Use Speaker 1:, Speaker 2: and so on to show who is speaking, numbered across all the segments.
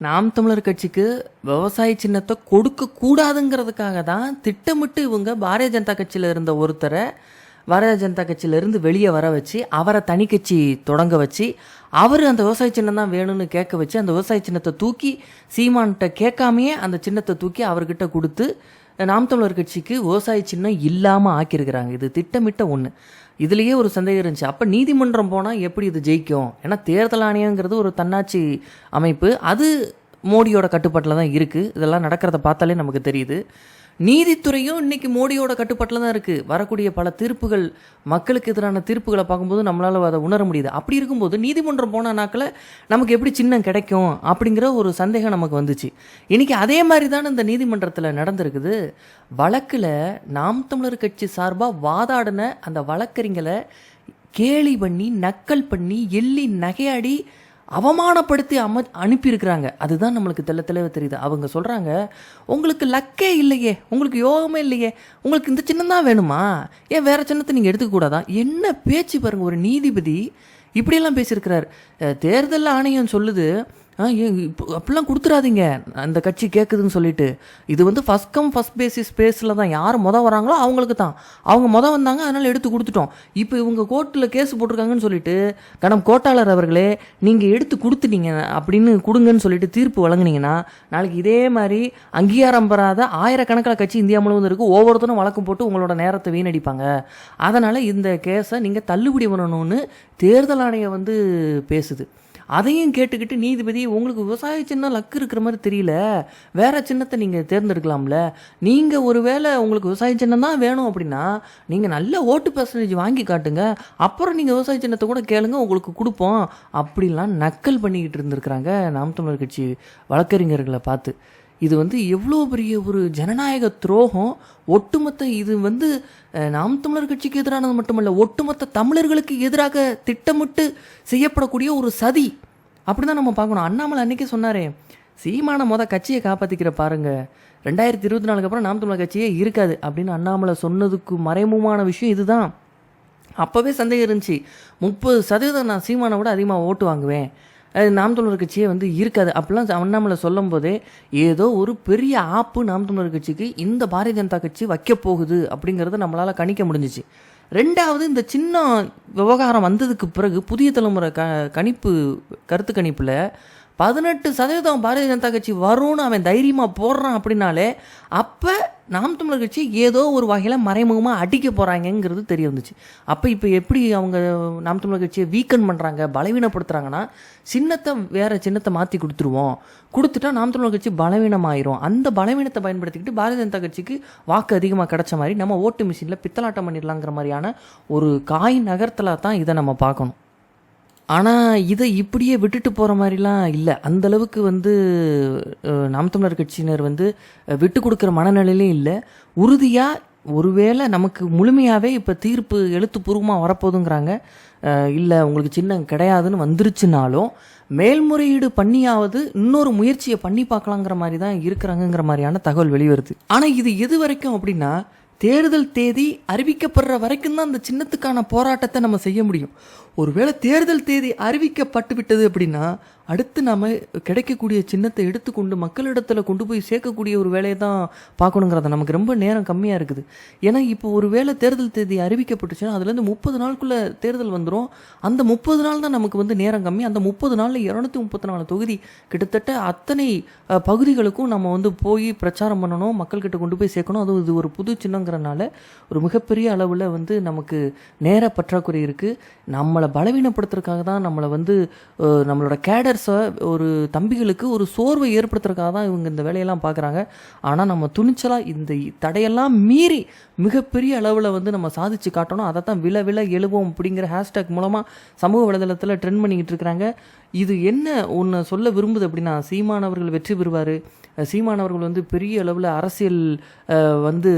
Speaker 1: நாம் தமிழர் கட்சிக்கு விவசாய சின்னத்தை கொடுக்க கூடாதுங்கிறதுக்காக தான் திட்டமிட்டு இவங்க பாரதிய ஜனதா கட்சியில் இருந்த ஒருத்தரை பாரதிய ஜனதா கட்சியிலேருந்து வெளியே வர வச்சு அவரை தனி கட்சி தொடங்க வச்சு அவர் அந்த விவசாய சின்னம் தான் வேணும்னு கேட்க வச்சு அந்த விவசாய சின்னத்தை தூக்கி சீமான்கிட்ட கேட்காமையே அந்த சின்னத்தை தூக்கி அவர்கிட்ட கொடுத்து நாம் தமிழர் கட்சிக்கு விவசாய சின்னம் இல்லாமல் ஆக்கியிருக்கிறாங்க. இது திட்டமிட்ட ஒன்று இதுலேயே ஒரு சந்தேகம் இருந்துச்சு. அப்போ நீதிமன்றம் போனால் எப்படி இது ஜெயிக்கும்? ஏன்னா தேர்தல் ஆணையங்கிறது ஒரு தன்னாட்சி அமைப்பு. அது மோடியோட கட்டுப்பாட்டில் தான் இருக்குது இதெல்லாம் நடக்கிறத பார்த்தாலே நமக்கு தெரியுது. நீதித்துறையும் இன்னைக்கு மோடியோட கட்டுப்பாட்டில் தான் இருக்குது வரக்கூடிய பல தீர்ப்புகள் மக்களுக்கு எதிரான தீர்ப்புகளை பார்க்கும்போது நம்மளால் அதை உணர முடியுது. அப்படி இருக்கும்போது நீதிமன்றம் போன நாக்கில் நமக்கு எப்படி சின்னம் கிடைக்கும் அப்படிங்கிற ஒரு சந்தேகம் நமக்கு வந்துச்சு. இன்றைக்கி அதே மாதிரி தானே இந்த நீதிமன்றத்தில் நடந்திருக்குது. வழக்கில் நாம் தமிழர் கட்சி சார்பாக வாதாடின அந்த வழக்கறிஞரை கேலி பண்ணி நக்கல் பண்ணி எள்ளி நகையாடி அவமானப்படுத்தி அம அனுப்பியிருக்கிறாங்க. அதுதான் நம்மளுக்கு தெல்ல தெளிவாக தெரியுது. அவங்க சொல்கிறாங்க உங்களுக்கு லக்கே இல்லையே. உங்களுக்கு யோகமே இல்லையே. உங்களுக்கு இந்த சின்னம் தான் வேணுமா? ஏன் வேறு சின்னத்தை நீங்கள் எடுத்துக்கூடாதா என்ன பேச்சு பாருங்கள் ஒரு நீதிபதி இப்படியெல்லாம் பேசியிருக்கிறார். தேர்தல் ஆணையம் சொல்லுது அப்படிலாம் கொடுத்துடாதீங்க அந்த கட்சி கேட்குதுன்னு சொல்லிட்டு. இது வந்து ஃபஸ்ட் கம் ஃபஸ்ட் பேசிஸ் ஸ்பேஸில் தான். யார் மொதல் வராங்களோ அவங்களுக்கு தான். அவங்க மொதல் வந்தாங்க அதனால் எடுத்து கொடுத்துட்டோம். இப்போ இவங்க கோர்ட்டில் கேஸ் போட்டிருக்காங்கன்னு சொல்லிட்டு கடம் கோட்டாளர் அவர்களே நீங்கள் எடுத்து கொடுத்துட்டீங்க அப்படின்னு கொடுங்கன்னு சொல்லிட்டு தீர்ப்பு வழங்குனீங்கன்னா நாளைக்கு இதே மாதிரி அங்கீகாரம் பெறாத ஆயிரக்கணக்கில் கட்சி இந்தியா முழுவதும் இருக்குது ஒவ்வொருத்தரும் வழக்கம் போட்டு உங்களோட நேரத்தை வீணடிப்பாங்க. அதனால் இந்த கேஸை நீங்கள் தள்ளுபடி பண்ணணும்னு தேர்தல் ஆணையம் வந்து பேசுது. அதையும் கேட்டுக்கிட்டு நீதிபதி உங்களுக்கு விவசாய சின்னம் லக்கு இருக்கிற மாதிரி தெரியல. வேற சின்னத்தை நீங்கள் தேர்ந்தெடுக்கலாம்ல. நீங்கள் ஒருவேளை உங்களுக்கு விவசாய சின்னம் தான் வேணும் அப்படின்னா நீங்கள் நல்ல ஓட்டு பர்சன்டேஜ் வாங்கி காட்டுங்க. அப்புறம் நீங்கள் விவசாய சின்னத்தை கூட கேளுங்க உங்களுக்கு கொடுப்போம். அப்படிலாம் நக்கல் பண்ணிக்கிட்டு இருந்திருக்கிறாங்க நாம் தமிழர் கட்சி வழக்கறிஞர்களை பார்த்து. இது வந்து எவ்வளோ பெரிய ஒரு ஜனநாயக துரோகம். ஒட்டுமொத்த இது வந்து நாம் தமிழர் கட்சிக்கு எதிரானது மட்டுமல்ல ஒட்டுமொத்த தமிழர்களுக்கு எதிராக திட்டமிட்டு செய்யப்படக்கூடிய ஒரு சதி. அப்படிதான் நம்ம பார்க்கணும். அண்ணாமலை அன்றைக்கே சொன்னாரே சீமான மொதல் கட்சியை காப்பாற்றிக்கிற பாருங்க. ரெண்டாயிரத்தி இருபத்தி நாலுக்கு அப்புறம் நாம் தமிழர் கட்சியே இருக்காது அப்படின்னு அண்ணாமலை சொன்னதுக்கு மறைமுகமான விஷயம் இதுதான். அப்போவே சந்தேகம் இருந்துச்சு. முப்பது சதவீதம் நான் சீமானை விட அதிகமாக ஓட்டு வாங்குவேன். நாம் தமிழர் கட்சியே வந்து இருக்காது. அப்படிலாம் அண்ணாமலை சொல்லும் போதே ஏதோ ஒரு பெரிய ஆப்பு நாம் தமிழர் கட்சிக்கு இந்த பாரதிய ஜனதா கட்சி வைக்க போகுது அப்படிங்கிறத நம்மளால் கணிக்க முடிஞ்சிச்சு. ரெண்டாவது இந்த சின்ன விவகாரம் வந்ததுக்கு பிறகு புதிய தலைமுறை க கணிப்பு கருத்து கணிப்பில் பதினெட்டு சதவீதம் பாரதிய ஜனதா கட்சி வரும்னு அவன் தைரியமாக போடுறான் அப்படின்னாலே அப்போ நாம் தமிழர் கட்சி ஏதோ ஒரு வகையில் மறைமுகமாக அடிக்க போகிறாங்கங்கிறது தெரிய வந்துச்சு. அப்போ இப்போ எப்படி அவங்க நாம் தமிழர் கட்சியை வீக்கன் பண்ணுறாங்க பலவீனப்படுத்துகிறாங்கன்னா சின்னத்தை வேறு சின்னத்தை மாற்றி கொடுத்துருவோம். கொடுத்துட்டா நாம் தமிழர் கட்சி பலவீனமாயிரும். அந்த பலவீனத்தை பயன்படுத்திக்கிட்டு பாரதிய ஜனதா கட்சிக்கு வாக்கு அதிகமாக கிடைச்ச மாதிரி நம்ம ஓட்டு மிஷினில் பித்தலாட்டம் பண்ணிடலாங்கிற மாதிரியான ஒரு காய் நகரத்தில் தான் இதை நம்ம பார்க்கணும். ஆனால் இதை இப்படியே விட்டுட்டு போகிற மாதிரிலாம் இல்லை. அந்த அளவுக்கு வந்து நாம் தமிழர் கட்சியினர் வந்து விட்டு கொடுக்குற மனநிலையிலே இல்லை. உறுதியாக ஒருவேளை நமக்கு முழுமையாகவே இப்போ தீர்ப்பு எழுத்துப்பூர்வமாக வரப்போகுதுங்கிறாங்க. இல்லை உங்களுக்கு சின்னம் கிடையாதுன்னு வந்துருச்சுனாலும் மேல்முறையீடு பண்ணியாவது இன்னொரு முயற்சியை பண்ணி பார்க்கலாங்கிற மாதிரி தான் இருக்கிறாங்கங்கிற மாதிரியான தகவல் வெளிவருது. ஆனால் இது எது வரைக்கும் அப்படின்னா தேர்தல் தேதி அறிவிக்கப்படுற வரைக்கும் தான் அந்த சின்னத்துக்கான போராட்டத்தை நம்ம செய்ய முடியும். ஒருவேளை தேர்தல் தேதி அறிவிக்கப்பட்டு விட்டது அப்படின்னா அடுத்து நாம் கிடைக்கக்கூடிய சின்னத்தை எடுத்துக்கொண்டு மக்களிடத்தில் கொண்டு போய் சேர்க்கக்கூடிய ஒரு வேலையை தான் பார்க்கணுங்கிறத நமக்கு ரொம்ப நேரம் கம்மியாக இருக்குது. ஏன்னா இப்போ ஒரு வேளை தேர்தல் தேதி அறிவிக்கப்பட்டுச்சுன்னா அதுலேருந்து முப்பது நாளுக்குள்ளே தேர்தல் வந்துடும் அந்த முப்பது நாள் தான் நமக்கு வந்து நேரம் கம்மி. அந்த முப்பது நாளில் இரநூத்தி முப்பத்தி நாலு தொகுதி கிட்டத்தட்ட அத்தனை பகுதிகளுக்கும் நம்ம வந்து போய் பிரச்சாரம் பண்ணணும் மக்கள்கிட்ட கொண்டு போய் சேர்க்கணும். அதுவும் இது ஒரு புது சின்னங்கிறனால ஒரு மிகப்பெரிய அளவில் வந்து நமக்கு நேர பற்றாக்குறை இருக்குது நம்மளை பலவீனப்படுத்துறதுக்காக தான் நம்மளை வந்து நம்மளோட கேடர்ஸை ஒரு தம்பிகளுக்கு ஒரு சோர்வை ஏற்படுத்துறதுக்காக தான் இவங்க இந்த வேலையெல்லாம் பார்க்குறாங்க. ஆனால் நம்ம துணிச்சலாக இந்த தடையெல்லாம் மீறி மிகப்பெரிய அளவில் வந்து நம்ம சாதிச்சு காட்டணும். அதை தான் வில வில எழுவோம் அப்படிங்கிற ஹேஷ்டேக் மூலமாக சமூக வலைதளத்தில் ட்ரெண்ட் பண்ணிக்கிட்டு இருக்கிறாங்க. இது என்ன ஒன்று சொல்ல விரும்புது அப்படின்னா சீமானவர்கள் வெற்றி பெறுவார் சீமானவர்கள் வந்து பெரிய அளவில் அரசியல் வந்து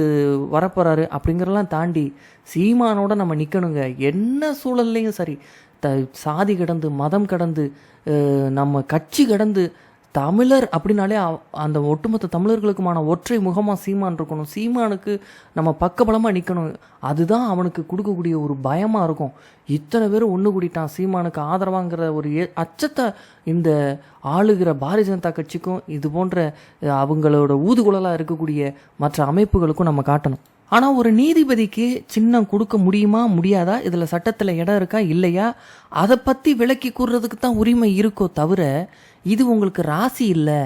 Speaker 1: வரப்போகிறாரு அப்படிங்கிறலாம் தாண்டி சீமானோட நம்ம நிற்கணுங்க என்ன சூழல்லையும் சரி த சாதி கடந்து மதம் கடந்து நம்ம கட்சி கடந்து தமிழர் அப்படின்னாலே அந்த ஒட்டுமொத்த தமிழர்களுக்குமான ஒற்றை முகமாக சீமான் இருக்கணும். சீமானுக்கு நம்ம பக்கபலமாக நிற்கணும் அதுதான் அவனுக்கு கொடுக்கக்கூடிய ஒரு பயமாக இருக்கும். இத்தனை பேர் ஒன்று கூடிட்டான். சீமானுக்கு ஆதரவாங்கிற ஒரு ஏ- அச்சத்தை இந்த ஆளுகிற பாரதிய ஜனதா கட்சிக்கும் இது போன்ற அவங்களோட ஊதுகுழலாக இருக்கக்கூடிய மற்ற அமைப்புகளுக்கும் நம்ம காட்டணும். ஆனால் ஒரு நீதிபதிக்கு சின்னம் கொடுக்க முடியுமா முடியாதா? இதில் சட்டத்தில் இடம் இருக்கா இல்லையா? அதை பற்றி விளக்கி கூறுறதுக்கு தான் உரிமை இருக்கோ தவிர இது உங்களுக்கு ராசி இல்லை.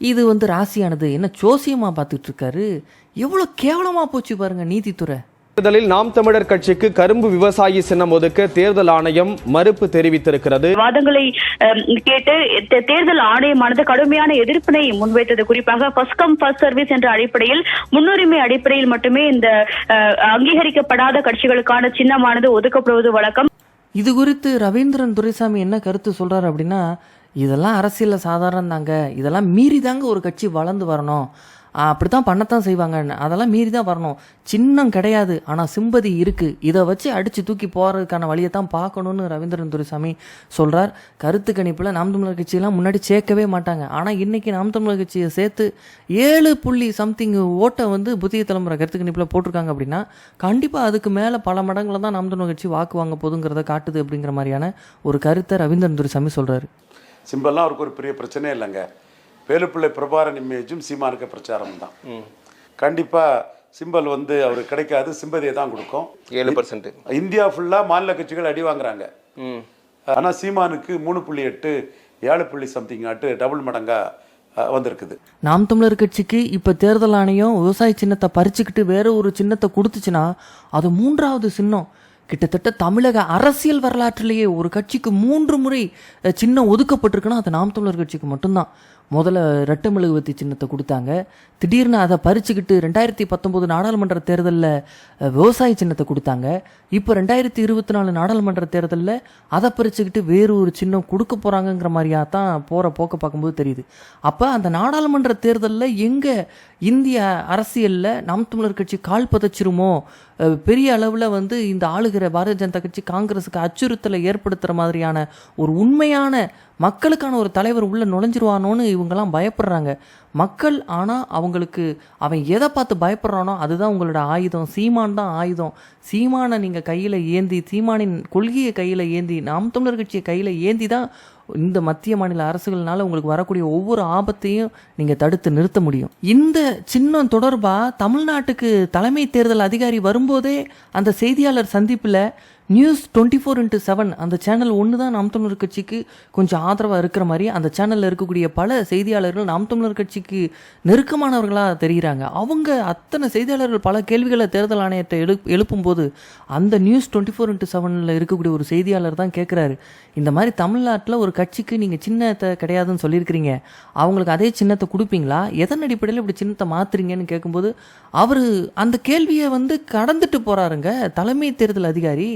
Speaker 1: இது வந்து ராசியானது. என்ன ஜோசியமாக பார்த்துட்டு இருக்காரு? எவ்வளோ கேவலமாக போச்சு பாருங்கள் நீதித்துறை.
Speaker 2: தேர்தலில் நாம் தமிழர் கட்சிக்கு கரும்பு விவசாயி சின்னம் ஒதுக்க தேர்தல் ஆணையம் மறுப்பு தெரிவித்திருக்கிறது.
Speaker 3: வாதங்களை கேட்டு தேர்தல் ஆணையமானது கடுமையான எதிர்ப்பினை முன்வைத்தது. குறிப்பாக ஃபர்ஸ்ட் கம் ஃபர்ஸ்ட் சர்வீஸ் என்ற அடிப்படையில் முன்னுரிமை அடிப்படையில் மட்டுமே இந்த அங்கீகரிக்கப்படாத கட்சிகளுக்கான சின்னமானது ஒதுக்கப்படுவது வழக்கம்.
Speaker 1: இது குறித்து ரவீந்திரன் துரைசாமி என்ன கருத்து சொல்றாரு அப்படின்னா இதெல்லாம் அரசியலில் சாதாரணம் தாங்க இதெல்லாம் மீறி தாங்க ஒரு கட்சி வளர்ந்து வரணும். அப்படி தான் பண்ணத்தான் செய்வாங்கன்னு. அதெல்லாம் மீறி தான் வரணும். சின்னம் கிடையாது. ஆனால் சிம்பதி இருக்குது இதை வச்சு அடித்து தூக்கி போகிறதுக்கான வழியை தான் பார்க்கணுன்னு ரவீந்திரன் துரைசாமி சொல்கிறார் கருத்து கணிப்பில் நாம் தமிழர் கட்சியெல்லாம் முன்னாடி சேர்க்கவே மாட்டாங்க. ஆனால் இன்றைக்கி நாம் தமிழர் கட்சியை சேர்த்து ஏழு புள்ளி சம்திங் ஓட்டை வந்து புதிய தலைமுறை கருத்து கணிப்பில் போட்டிருக்காங்க அப்படின்னா கண்டிப்பாக அதுக்கு மேலே பல மடங்களில் தான் நாம் தமிழர் கட்சி வாக்கு வாங்க போதுங்கிறத காட்டுது அப்படிங்கிற மாதிரியான ஒரு கருத்தை ரவீந்திரன் துரைசாமி சொல்கிறாரு
Speaker 4: சிம்பல்லாம் அவருக்கு ஒரு பெரிய பிரச்சனையே இல்லைங்க. வேலுப்பிள்ளை பிரபாரன் இமேஜும் சீமானுக்கு பிரச்சாரம் தான் கண்டிப்பாக சிம்பல் வந்து அவருக்கு கிடைக்காது சிம்பதியை தான் கொடுக்கும்.
Speaker 2: ஏழு பர்சன்ட்
Speaker 4: இந்தியா ஃபுல்லாக மாநில கட்சிகள் அடி வாங்குறாங்க. ஆனால் சீமானுக்கு மூணு புள்ளி எட்டு ஏழு புள்ளி சம்திங் ஆட்டு டபுள் மடங்கா வந்திருக்குது.
Speaker 1: நாம் தமிழர் கட்சிக்கு இப்போ தேர்தல் ஆணையம் விவசாய சின்னத்தை பறிச்சுக்கிட்டு வேற ஒரு சின்னத்தை கொடுத்துச்சுன்னா அது மூன்றாவது சின்னம். கிட்டத்தட்ட தமிழக அரசியல் வரலாற்றிலேயே ஒரு கட்சிக்கு மூன்று முறை சின்னம் ஒதுக்கப்பட்டிருக்குன்னா அது நாம் தமிழர் கட்சிக்கு மட்டும்தான். முதல்ல ரெட்டை மெழுகுவத்தி சின்னத்தை கொடுத்தாங்க. திடீர்னு அதை பறிச்சுக்கிட்டு ரெண்டாயிரத்தி பத்தொம்போது நாடாளுமன்ற தேர்தலில் விவசாய சின்னத்தை கொடுத்தாங்க. இப்போ ரெண்டாயிரத்தி இருபத்தி நாலு நாடாளுமன்ற தேர்தலில் அதை பறிச்சுக்கிட்டு வேறு ஒரு சின்னம் கொடுக்க போகிறாங்கங்கிற மாதிரியா தான் போகிற போக்க பார்க்கும்போது தெரியுது. அப்போ அந்த நாடாளுமன்ற தேர்தலில் எங்கே இந்திய அரசியலில் நாம் தமிழர் கட்சி கால் பதச்சிருமோ? பெரிய அளவில் வந்து இந்த ஆளுகிற பாரதிய ஜனதா கட்சி காங்கிரஸுக்கு அச்சுறுத்தலை ஏற்படுத்துகிற மாதிரியான ஒரு உண்மையான மக்களுக்கான ஒரு தலைவர் உள்ள நுழைஞ்சிருவானோன்னு இவங்கெல்லாம் பயப்படுறாங்க. மக்கள் ஆனால் அவங்களுக்கு அவன் எதை பார்த்து பயப்படுறானோ அதுதான் உங்களோட ஆயுதம். சீமான் தான் ஆயுதம். சீமானை நீங்கள் கையில் ஏந்தி சீமானின் கொள்கையை கையில் ஏந்தி நாம் தமிழர் கட்சியை கையில் ஏந்தி தான் இந்த மத்திய மாநில அரசுகள்னால உங்களுக்கு வரக்கூடிய ஒவ்வொரு ஆபத்தையும் நீங்கள் தடுத்து நிறுத்த முடியும். இந்த சின்னம் தொடர்பாக தமிழ்நாட்டுக்கு தலைமை தேர்தல் அதிகாரி வரும்போதே அந்த செய்தியாளர் சந்திப்பில் news twenty four into seven அந்த சேனல் ஒன்று தான் நாம் தமிழர் கட்சிக்கு கொஞ்சம் ஆதரவாக இருக்கிற மாதிரி அந்த சேனலில் இருக்கக்கூடிய பல செய்தியாளர்கள் நாம் தமிழர் கட்சிக்கு நெருக்கமானவர்களாக தெரிகிறாங்க அவங்க அத்தனை செய்தியாளர்கள் பல கேள்விகளை தேர்தல் ஆணையத்தை எழு எழுப்பும்போது அந்த நியூஸ் டுவெண்ட்டி ஃபோர் இன்ட்டு செவனில் இருக்கக்கூடிய ஒரு செய்தியாளர் தான் கேட்குறாரு இந்த மாதிரி தமிழ்நாட்டில் ஒரு கட்சிக்கு நீங்கள் சின்னத்தை கிடையாதுன்னு சொல்லியிருக்கிறீங்க. அவங்களுக்கு அதே சின்னத்தை கொடுப்பீங்களா? எதன் அடிப்படையில் இப்படி சின்னத்தை மாற்றுறீங்கன்னு கேட்கும்போது அவர் அந்த கேள்வியை வந்து கடந்துட்டு போகிறாருங்க தலைமை தேர்தல் அதிகாரி.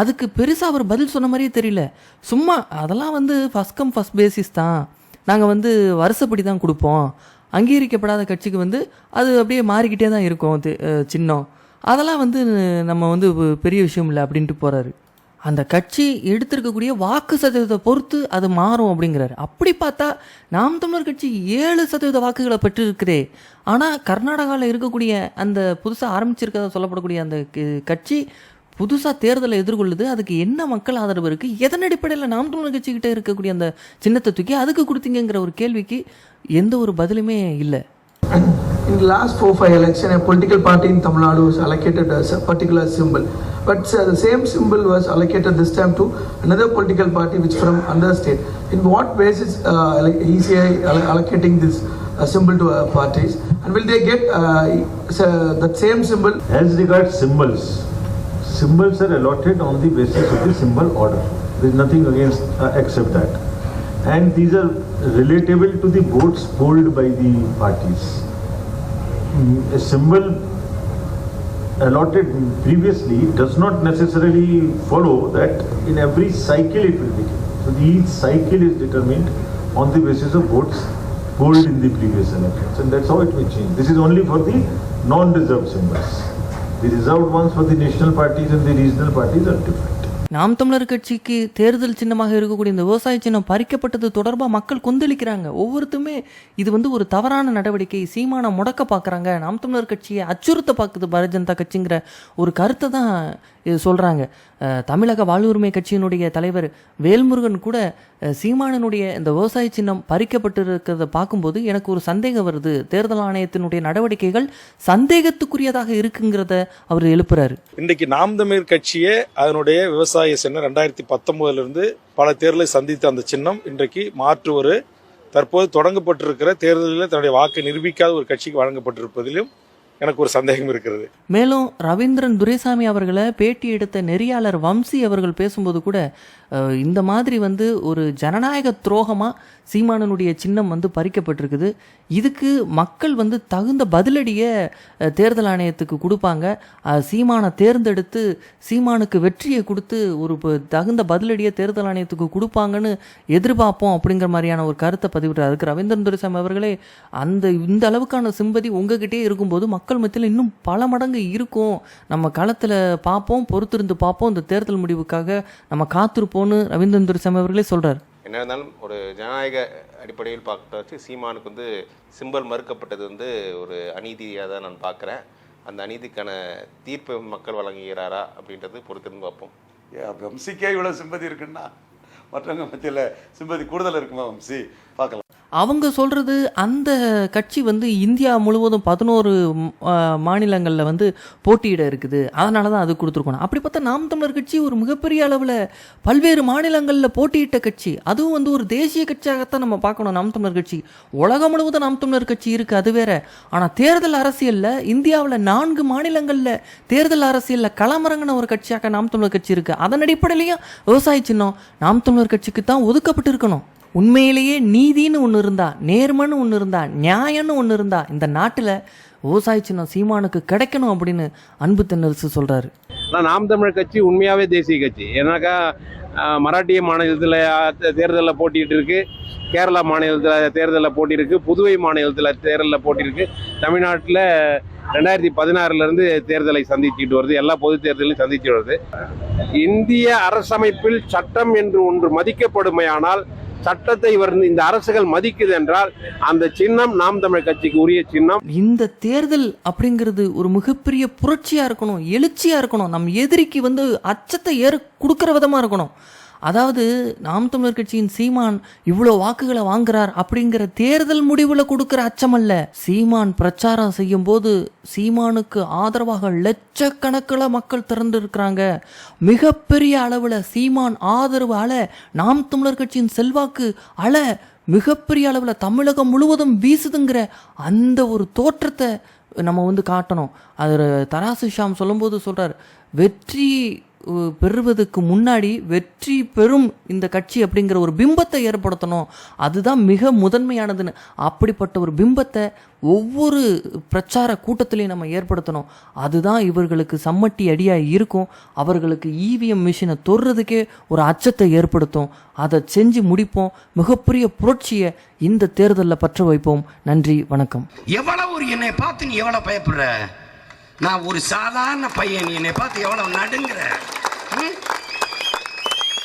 Speaker 1: அதுக்கு பெருசாக அவர் பதில் சொன்ன மாதிரியே தெரியல. சும்மா அதெல்லாம் வந்து ஃபஸ்ட் கம் ஃபஸ்ட் பேசிஸ் தான். நாங்கள் வந்து வருஷப்படி தான் கொடுப்போம். அங்கீகரிக்கப்படாத கட்சிக்கு வந்து அது அப்படியே மாறிக்கிட்டே தான் இருக்கும் அது, சின்னம். அதெல்லாம் வந்து நம்ம வந்து பெரிய விஷயம் இல்லை அப்படின்ட்டு போகிறாரு அந்த கட்சி எடுத்திருக்கக்கூடிய வாக்கு சதவீதத்தை பொறுத்து அது மாறும் அப்படிங்கிறாரு. அப்படி பார்த்தா நாம் தமிழர் கட்சி ஏழு சதவீத வாக்குகளை பெற்றிருக்கிறே ஆனால் கர்நாடகாவில் இருக்கக்கூடிய அந்த புதுசாக ஆரம்பிச்சிருக்கதா சொல்லப்படக்கூடிய அந்த கட்சி புதுசாக தேர்தலை எதிர்கொள்ளுது அதுக்கு என்ன மக்கள் ஆதரவு இருக்குது எதன் அடிப்படையில் நாம் கட்சிக்கிட்ட இருக்கக்கூடிய அந்த சின்னத்தை தூக்கி அதுக்கு கொடுத்தீங்கங்கிற ஒரு கேள்விக்கு எந்த ஒரு பதிலுமே இல்லை
Speaker 5: In the last four five election, a political party in Tamil Nadu was allocated as a particular symbol, but uh, the same symbol was allocated this time to another political party which from another state. In what basis uh, like ECI allo- allocating this uh, symbol to uh, parties, and will they get uh, so that same symbol
Speaker 6: As regards symbols, symbols are allotted on the basis of the symbol order. There is nothing against uh, except that. And these are relatable to the votes polled by the parties. Mm, A symbol allotted previously does not necessarily follow that in every cycle it will be given. So each cycle is determined on the basis of votes polled in the previous elections and that's how it will change. This is only for the non-reserved symbols. The reserved ones for the national parties and the regional parties are different.
Speaker 1: நாம் தமிழர் கட்சிக்கு தேர்தல் சின்னமாக இருக்கக்கூடிய இந்த விவசாய சின்னம் பறிக்கப்பட்டது தொடர்பாக மக்கள் கொந்தளிக்கிறாங்க ஒவ்வொருத்துமே இது வந்து ஒரு தவறான நடவடிக்கை சீமான முடக்க பார்க்குறாங்க நாம் தமிழர் கட்சியை அச்சுறுத்த பார்க்குது பாரதிய ஜனதா கட்சிங்கிற ஒரு கருத்தை தான் இது சொல்கிறாங்க தமிழக வாழ்வுரிமை கட்சியினுடைய தலைவர் வேல்முருகன் கூட சீமானனுடைய இந்த விவசாய சின்னம் பறிக்கப்பட்டிருக்கிறத பார்க்கும்போது எனக்கு ஒரு சந்தேகம் வருது. தேர்தல் ஆணையத்தினுடைய நடவடிக்கைகள் சந்தேகத்துக்குரியதாக இருக்குங்கிறத அவர் எழுப்புறாரு.
Speaker 7: இன்றைக்கு நாம் தமிழ் கட்சியே அதனுடைய விவசாய சின்னம் ரெண்டாயிரத்தி பத்தொன்பதுலேருந்து பல தேர்தலை சந்தித்த அந்த சின்னம் இன்றைக்கு மாற்று ஒரு தற்போது தொடங்கப்பட்டிருக்கிற தேர்தலில் தன்னுடைய வாக்கை நிரூபிக்காத ஒரு கட்சிக்கு வழங்கப்பட்டிருப்பதிலும் எனக்கு ஒரு சந்தேகம் இருக்கிறது.
Speaker 1: மேலும் ரவீந்திரன் துரைசாமி அவர்களை பேட்டி எடுத்த நெறியாளர் வம்சி அவர்கள் பேசும்போது கூட இந்த மாதிரி வந்து ஒரு ஜனநாயக துரோகமாக சீமானனுடைய சின்னம் வந்து பறிக்கப்பட்டிருக்குது. இதுக்கு மக்கள் வந்து தகுந்த பதிலடியை தேர்தல் ஆணையத்துக்கு கொடுப்பாங்க. சீமானை தேர்ந்தெடுத்து சீமானுக்கு வெற்றியை கொடுத்து ஒரு தகுந்த பதிலடியை தேர்தல் ஆணையத்துக்கு கொடுப்பாங்கன்னு எதிர்பார்ப்போம் அப்படிங்கிற மாதிரியான ஒரு கருத்தை பதிவிட்டார் அதுக்கு ரவீந்திரன் துரைசாமி அவர்களே அந்த இந்த அளவுக்கான சிம்பதி உங்ககிட்டே இருக்கும்போது மக்கள் மத்தியில் இன்னும் பல மடங்கு இருக்கும். நம்ம களத்தில் பார்ப்போம் பொறுத்திருந்து பார்ப்போம் இந்த தேர்தல் முடிவுக்காக நம்ம காத்திருப்போம்னு ரவீந்திரன் துரைசாமி அவர்களே சொல்றார்.
Speaker 8: என்ன இருந்தாலும் ஒரு ஜனநாயக அடிப்படையில் பார்க்க வச்சு சீமானுக்கு வந்து சிம்பல் மறுக்கப்பட்டது வந்து ஒரு அநீதியாக தான் நான் பார்க்குறேன். அந்த அநீதிக்கான தீர்ப்பை மக்கள் வழங்குகிறாரா அப்படின்றது பொறுத்திருந்து பார்ப்போம்.
Speaker 4: ஏன் வம்சிக்கே இவ்வளோ சிம்பதி இருக்குன்னா மற்றவங்க மத்தியில் சிம்பதி கூடுதல் இருக்குமா வம்சி? பார்க்கலாம்.
Speaker 1: அவங்க சொல்கிறது அந்த கட்சி வந்து இந்தியா முழுவதும் பதினோரு மாநிலங்களில் வந்து போட்டியிட இருக்குது. அதனால தான் அது கொடுத்துருக்கணும். அப்படி பார்த்தா நாம் தமிழர் கட்சி ஒரு மிகப்பெரிய அளவில் பல்வேறு மாநிலங்களில் போட்டியிட்ட கட்சி. அதுவும் வந்து ஒரு தேசிய கட்சியாகத்தான் நம்ம பார்க்கணும். நாம் தமிழர் கட்சி. உலகம் முழுவதும் நாம் தமிழர் கட்சி இருக்குது அது வேற. ஆனால் தேர்தல் அரசியலில் இந்தியாவில் நான்கு மாநிலங்களில் தேர்தல் அரசியலில் களமிறங்கின ஒரு கட்சியாக நாம் தமிழர் கட்சி இருக்குது அதன் அடிப்படையிலையும் விவசாய சின்னம் நாம் தமிழர் கட்சிக்கு தான் ஒதுக்கப்பட்டு இருக்கணும் உண்மையிலேயே நீதின்னு ஒன்று இருந்தா நேர்மன்னு ஒன்று இருந்தா நியாயம்னு ஒன்று இருந்தா இந்த நாட்டில் விவசாய சின்னம் சீமானுக்கு கிடைக்கணும் அப்படின்னு அன்பு தென்னரசு சொல்கிறாரு
Speaker 9: ஆனால் நாம் தமிழர் கட்சி உண்மையாகவே தேசிய கட்சி. ஏன்னாக்கா மராட்டிய மாநிலத்தில் தேர்தலில் போட்டிட்டு இருக்கு. கேரளா மாநிலத்தில் தேர்தலில் போட்டியிருக்கு புதுவை மாநிலத்தில் தேர்தலில் போட்டியிருக்கு தமிழ்நாட்டில் ரெண்டாயிரத்தி பதினாறுலேருந்து தேர்தலை சந்திச்சுட்டு வருது. எல்லா பொது தேர்தலையும் சந்திச்சு வருது. இந்திய அரசமைப்பில் சட்டம் என்று ஒன்று மதிக்கப்படுமையானால் சட்டத்தை இவர் இந்த அரசுகள் மதிக்குது என்றால் அந்த சின்னம் நாம் தமிழ் கட்சிக்கு உரிய சின்னம்.
Speaker 1: இந்த தேர்தல் அப்படிங்கிறது ஒரு மிகப்பெரிய புரட்சியா இருக்கணும் எழுச்சியா இருக்கணும். நம் எதிரிக்கு வந்து அச்சத்தை ஏற கொடுக்கற விதமா இருக்கணும். அதாவது நாம் தமிழர் கட்சியின் சீமான் இவ்வளோ வாக்குகளை வாங்குறார் அப்படிங்கிற தேர்தல் முடிவில் கொடுக்குற அச்சமல்ல. சீமான் பிரச்சாரம் செய்யும் போது சீமானுக்கு ஆதரவாக லட்சக்கணக்கில் மக்கள் திறந்து இருக்கிறாங்க மிகப்பெரிய அளவில் சீமான் ஆதரவு அல நாம் தமிழர் கட்சியின் செல்வாக்கு அல மிகப்பெரிய அளவில் தமிழகம் முழுவதும் வீசுதுங்கிற அந்த ஒரு தோற்றத்தை நம்ம வந்து காட்டணும். அது தராசு ஷாம் சொல்லும்போது சொல்கிறார் வெற்றி பெறுவதற்கு முன்னாடி வெற்றி பெறும் இந்த கட்சி அப்படிங்கிற ஒரு பிம்பத்தை ஏற்படுத்தணும். அதுதான் மிக முதன்மையானதுன்னு. அப்படிப்பட்ட ஒரு பிம்பத்தை ஒவ்வொரு பிரச்சார கூட்டத்திலையும் நம்ம ஏற்படுத்தணும். அதுதான் இவர்களுக்கு சம்மட்டி அடியாக இருக்கும். அவர்களுக்கு இவிஎம் மிஷினை தொடுறதுக்கே ஒரு அச்சத்தை ஏற்படுத்தும். அதை செஞ்சு முடிப்போம். மிகப்பெரிய புரட்சியை இந்த தேர்தலில் பற்ற வைப்போம். நன்றி வணக்கம்.
Speaker 10: எவ்வளவு ஒரு என்னை பார்த்து நீ எவ்வளவு பயப்படுற? நான் ஒரு சாதாரண பையன் நீ என்னை பார்த்து எவ்வளவு நடுங்கிற?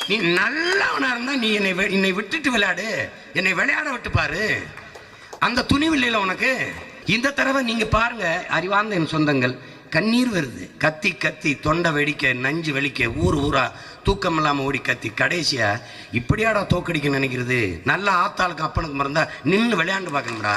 Speaker 10: நீ நல்லவனா இருந்தா நீ என்னை வி- என்னை விட்டுட்டு விளையாடு. என்னை விளையாட விட்டு பாரு. அந்த துணிவு இல்லையில உனக்கு? இந்த தடவை நீங்க பாருங்க அறிவார்ந்த என் சொந்தங்கள். கண்ணீர் வருது. கத்தி கத்தி தொண்டை வெடிக்க நஞ்சு வெடிக்க ஊர் ஊரா தூக்கம் இல்லாமல் ஓடி கத்தி. கடைசியா இப்படியாடா தோக்கடிக்க நினைக்கிறது? நல்ல ஆத்தாளுக்கு அப்பனுக்கு மறந்தா நின்று விளையாண்டு பார்க்கணும்டா.